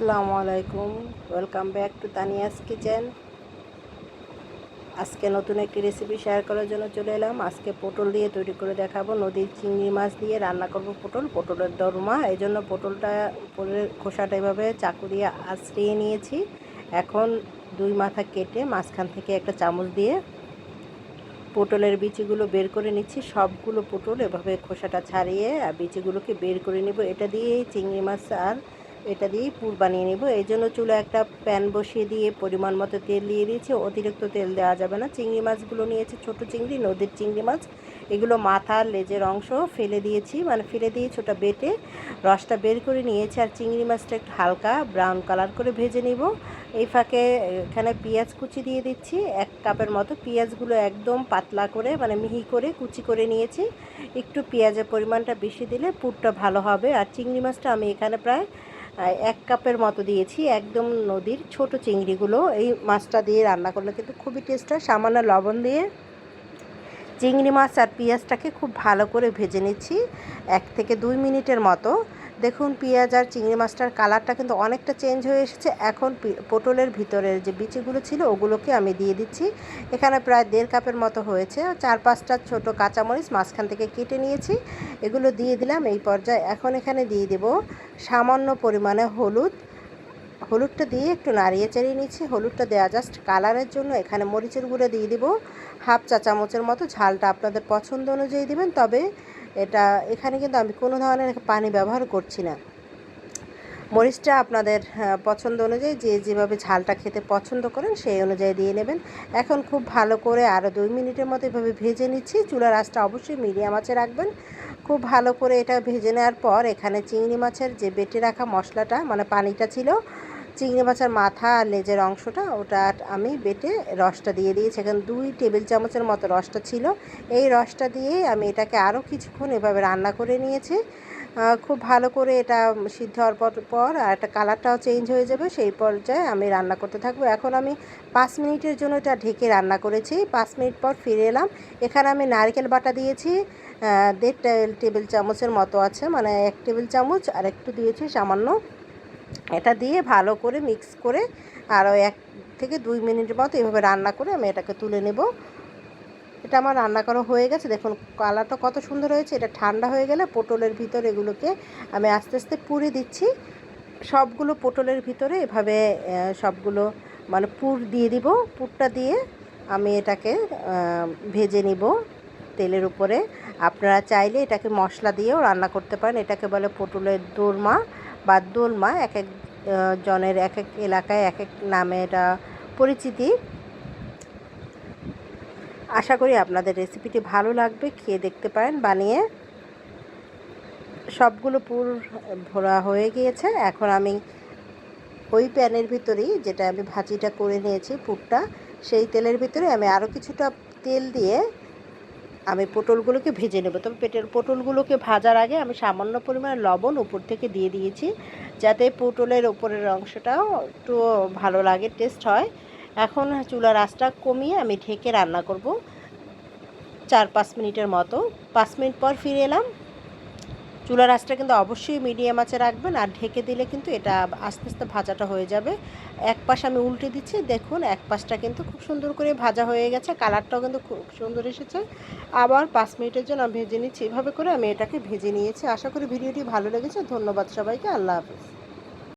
আসসালামু আলাইকুম। Welcome back to Tania's kitchen আজকে নতুন একটি রেসিপি শেয়ার করার জন্য চলে এলাম। আজকে পটল দিয়ে তৈরি করে দেখাবো। নদীর চিংড়ি মাছ দিয়ে রান্না করব পটল। পটলের দরমা। এই জন্য পটলটা পটলের খোসাটা এভাবে চাকু দিয়ে আঁচড়িয়ে নিয়েছি। এখন দুই মাথা কেটে মাঝখান থেকে একটা চামচ দিয়ে পটলের বিচিগুলো বের করে নিচ্ছি। সবগুলো পটল এভাবে খোসাটা ছাড়িয়ে আর বিচিগুলোকে বের করে নিব। এটা দিয়ে চিংড়ি মাছ আর এটা দিয়ে পুর বানিয়ে নেব। এই জন্য চুলো একটা প্যান বসিয়ে দিয়ে পরিমাণ মতো তেল দিয়ে দিয়েছি। অতিরিক্ত তেল দেওয়া যাবে না। চিংড়ি মাছগুলো নিয়েছি, ছোট চিংড়ি, নদীর চিংড়ি মাছ। এগুলো মাথার লেজের অংশ ফেলে দিয়েছি। মানে ফেলে দিয়ে ছোটা বেটে রসটা বের করে নিয়েছি আর চিংড়ি মাছটা একটু হালকা ব্রাউন কালার করে ভেজে নিব। এই ফাঁকে এখানে পেঁয়াজ কুচি দিয়ে দিচ্ছি। এক কাপের মতো পেঁয়াজগুলো একদম পাতলা করে মানে মিহি করে কুচি করে নিয়েছি। একটু পেঁয়াজের পরিমাণটা বেশি দিলে পুরটা ভালো হবে। আর চিংড়ি মাছটা আমি এখানে প্রায় এক কাপের মতো দিয়েছি একদম নদীর ছোট চিংড়িগুলো। এই মাছটা দিয়ে রান্না করলে কিন্তু খুবই টেস্ট হয়। সামান্য লবণ দিয়ে চিংড়ি মাছ আর পেঁয়াজটাকে খুব ভালো করে ভেজে নিচ্ছি। এক থেকে দুই মিনিটের মতো। দেখুন, পেঁয়াজ আর চিংড়ি মাছটার কালারটা কিন্তু অনেকটা চেঞ্জ হয়ে এসেছে। এখন পটলের ভিতরের যে বিচিগুলো ছিল, ওগুলোকে আমি দিয়ে দিচ্ছি। এখানে প্রায় দেড় কাপের মতো হয়েছে। চার পাঁচটা ছোট কাঁচামরিচ মাঝখান থেকে কেটে নিয়েছি। এগুলো দিয়ে দিলাম এই পর্যায়ে। এখন এখানে দিয়ে দেব সামান্য পরিমাণে হলুদ। হলুদটা দিয়ে একটু নাড়িয়ে চাড়িয়ে নিচ্ছি। হলুদটা দেওয়া জাস্ট কালারের জন্য। এখানে মরিচের গুঁড়ো দিয়ে দিব। হাফ চা চামচের মতো। ঝালটা আপনাদের পছন্দ অনুযায়ী দেবেন। তবে এটা এখানে কিন্তু আমি কোনো ধরনের পানি ব্যবহার করছি না। মরিচটা আপনাদের পছন্দ অনুযায়ী যে যেভাবে ঝালটা খেতে পছন্দ করেন সেই অনুযায়ী দিয়ে নেবেন। এখন খুব ভালো করে আরও দুই মিনিটের মতো এভাবে ভেজে নিচ্ছি। চুলার আঁচটা অবশ্যই মিডিয়াম আঁচে রাখবেন। খুব ভালো করে এটা ভেজে নেওয়ার পর এখানে চিংড়ি মাছের যে বেটে রাখা মশলাটা মানে পানিটা ছিল চিংড়ি মাছের মাথা আর লেজের অংশটা ওটা আমি বেটে রসটা দিয়ে দিয়েছি। এখানে দুই টেবিল চামচের মতো রসটা ছিল। এই রসটা দিয়ে আমি এটাকে আরও কিছুক্ষণ এভাবে রান্না করে নিয়েছি। খুব ভালো করে এটা সিদ্ধ হওয়ার পর পর আর একটা কালারটাও চেঞ্জ হয়ে যাবে, সেই পর্যায়ে আমি রান্না করতে থাকব। এখন আমি পাঁচ মিনিটের জন্য এটা ঢেকে রান্না করেছি। পাঁচ মিনিট পর ফিরে এলাম। এখানে আমি নারকেল বাটা দিয়েছি। দেড় টেবিল চামচের মতো আছে। মানে এক টেবিল চামচ আর একটু দিয়েছি সামান্য এটা দিয়ে ভালো করে মিক্স করে আরও এক থেকে দুই মিনিটের মতো এভাবে রান্না করে আমি এটাকে তুলে নেব। এটা আমার রান্না করা হয়ে গেছে। দেখুন, কালারটা কত সুন্দর হয়েছে। এটা ঠান্ডা হয়ে গেলে পটলের ভিতর এগুলোকে আমি আস্তে আস্তে পুরে দিচ্ছি। সবগুলো পটলের ভিতরে এভাবে সবগুলো মানে পুর দিয়ে দিব। পুরটা দিয়ে আমি এটাকে ভেজে নিব তেলের উপরে। আপনারা চাইলে এটাকে মশলা দিয়েও রান্না করতে পারেন। এটাকে বলে পটলের দোরমা। বা দোলমা এক এক জনের এক এক এলাকায় এক এক নামে এটা পরিচিতি। আশা করি আপনাদের রেসিপিটি ভালো লাগবে, খেয়ে দেখতে পারেন, বানিয়ে। সবগুলো পুর ভরা হয়ে গিয়েছে। এখন আমি ওই প্যানের ভিতরেই যেটা আমি ভাজিটা করে নিয়েছি পুরটা, সেই তেলের ভিতরে আমি আরও কিছুটা তেল দিয়ে আমি পটলগুলোকে ভেজে নেব। তবে পেটের পটলগুলোকে ভাজার আগে আমি সামান্য পরিমাণ লবণ উপর থেকে দিয়ে দিয়েছি, যাতে পটলের ওপরের অংশটাও একটু ভালো লাগে টেস্ট হয়। এখন চুলার আঁচটা কমিয়ে আমি ঢেকে রান্না করব। চার পাঁচ মিনিটের মতো। পাঁচ মিনিট পর ফিরে এলাম। চুলার আঁচটা কিন্তু অবশ্যই মিডিয়াম আঁচে রাখবেন আর ঢেকে দিলে কিন্তু এটা আস্তে আস্তে ভাজাটা হয়ে যাবে। এক পাশ আমি উল্টে দিচ্ছি, দেখুন এক পাশটা কিন্তু খুব সুন্দর করে ভাজা হয়ে গেছে, কালারটাও কিন্তু খুব সুন্দর এসেছে। আবার পাঁচ মিনিটের জন্য আমি ভেজে নিচ্ছি, এভাবে করে আমি এটাকে ভেজে নিয়েছি। আশা করি ভিডিওটি ভালো লেগেছে, ধন্যবাদ সবাইকে, আল্লাহ হাফিজ।